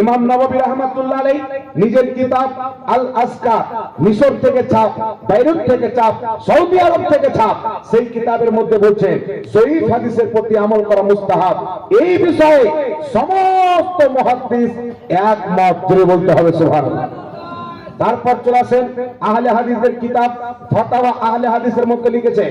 ইমাম নববী রহমাতুল্লাহ আলাই নিজের কিতাব আল আসকা মিশর থেকে ছাপ, বাইরুত থেকে ছাপ, সৌদি আরব থেকে ছাপ, সেই কিতাবের মধ্যে বলছেন সহিহ হাদিসের প্রতি আমল করা মুস্তাহাব। এই বিষয়ে সমস্ত মুহাদ্দিস একমত জুড়ে বলতে হবে, সুবহানাল্লাহ। তারপর চলে আসেন আহলে হাদিসের কিতাব, ফতাওয়া আহলে হাদিসের মধ্যে লিখেছে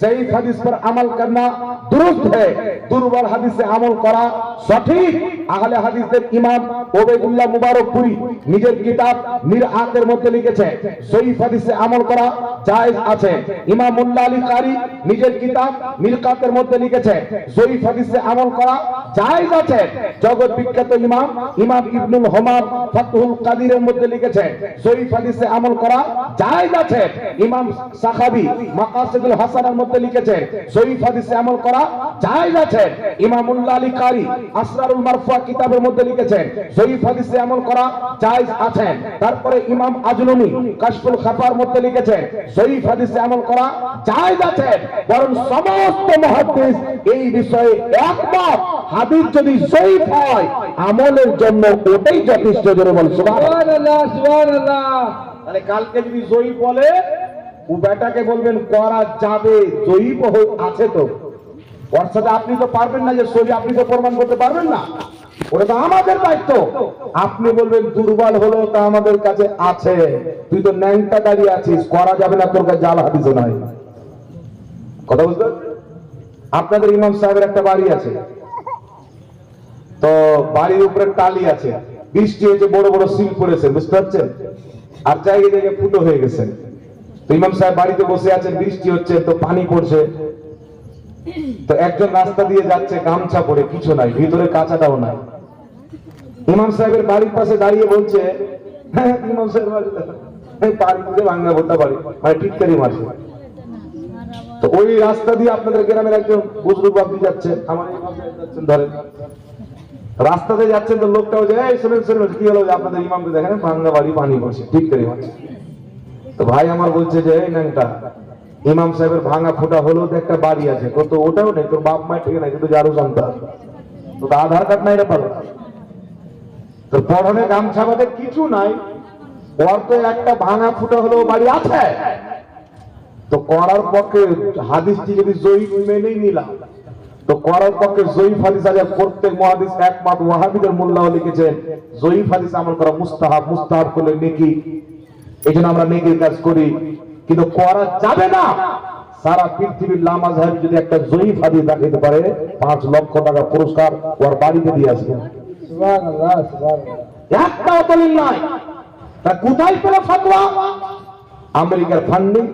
সেই হাদিস পর আমল করনা দুরুস্ত হ্যায় দুর্বল হাদিসে আমল করা সঠিক। আহলে হাদিসের ইমাম ওবেদুল্লাহ মুবারকপুরি নিজের কিতাব মিরআতের মধ্যে লিখেছে সেই হাদিসে আমল করা জায়েজ আছে। ইমাম মোল্লা আলী কারি নিজের কিতাব মিরকাতের মধ্যে লিখেছে সেই হাদিসে আমল করা জায়েজ আছে। জগৎ বিখ্যাত ইমাম ইমাম ইবনুল হোমার, ফাতহুল কাদিরের মধ্যে লিখেছে জয়ীফ হাদিসে আমল করা জায়েজ আছে ইমাম মাকাসিদুল হাসানের মধ্যে জয়ীফ হাদিসে আমল করা জায়েজ আছে ইমামুল্লাহ আলী কারি আসরারুল মারফুয়া কিতাবের মধ্যে জয়ীফ হাদিসে আমল করা জায়েজ আছে। তারপরে ইমাম আজলুমি কাশফুল খাফার মধ্যে লিখেছেন জয়ীফ হাদিসে আমল করা জায়েজ আছে বরং সমস্ত মুহাদ্দিস এই বিষয়ে একমত। হাদিস যদি জয়ীফ হয় আমলের জন্য ওটাই যথেষ্ট জোরে বল সুবহানাল্লাহ। সুবহানাল্লাহ সুবহানাল্লাহ। তাহলে কালকে যদি জয়ী বলে ও বেটাকে বলবেন করা যাবে জয়ী বহু- আছে তো। ওর সাথে আপনি তো পারবেন না যে সহি আপনি তো প্রমাণ করতে পারবেন না। ওটা তো আমাদের দায়িত্ব। আপনি বলবেন দুর্বল হলো তা আমাদের কাছে আছে। তুই তো ন্যাংটা দাঁড়িয়ে আছিস করা যাবে না তোর কাছে জাল হাদিসে নাই। কথা বুঝতে পারছেন? আপনাদের ইমাম সাহেবের একটা বাড়ি আছে। তো বাড়ির উপরে টালি আছে। বৃষ্টি হয়েছে, বড় বড় সিল পড়েছে, বুঝতে পারছেন? আর জায়গায় জায়গায় ফুটো হয়ে গেছে। তো ইমাম সাহেব বাড়িতে বসে আছেন, বৃষ্টি হচ্ছে, তো পানি পড়ছে। তো একজন রাস্তা দিয়ে যাচ্ছে, গামছা পরে, কিছু নাই, ভিতরে কাঁচাটাও নাই। ইমাম সাহেবের বাড়ির পাশে দাঁড়িয়ে বলছে হ্যাঁ ইমাম সাহেব বাড়ি এই বাড়ি ভাঙ্গা ভোটা বাড়ি মানে টিটকারি মারছে। তো ওই রাস্তা দিয়ে আপনাদের গ্রামের একজন বুজরুগ বাপি যাচ্ছে আমার ইমাম সাহেব যাচ্ছেন, ধরেন। রাস্তাতে যাচ্ছেন তো লোকটাও যে, এই, শুনেন শুনেন, কি হলো? আপনাদের ইমামকে দেখেন ভাঙ্গা বাড়ি পানি বসে, ঠিক করে তো ভাই আমার বলছে যে, এই ন্যাংটা, ইমাম সাহেবের ভাঙা ফোটা হলো তো একটা বাড়ি আছে তো ওটাও নেই, তোর বাপ মায়ের ঠিক নাই কিন্তু যারও সন্তান তো আধার কার্ড নাই রে পাবে তোর পরনে গামছা বাদে কিছু নাই ওর তো একটা ভাঙা ফুটা হলো বাড়ি আছে। তো করার পক্ষে হাদিসটি যদি জয়ী মেনেই নিলাম তো করার পক্ষে জয়ীফ হাদিস আজ প্রত্যেক মহাদিস একমাত্র ওয়াহাবিদের মোল্লাহ লিখেছেন জয়ীফ হাদিস আমল করা মুস্তাহাব মুস্তাহাব করলে নেকি। এই জন্য আমরা নেকির কাজ করি। কিন্তু করা যাবে না। সারা পৃথিবীর লামা সাহেব যদি একটা জয়ীফ হাদিস দেখাতে পারে পাঁচ লক্ষ টাকা পুরস্কার ওর বাড়িতে দিয়ে আসবে। একটা দলিল নাই। তা কোথায় পেল ফতোয়া আমেরিকার ফান্ডিং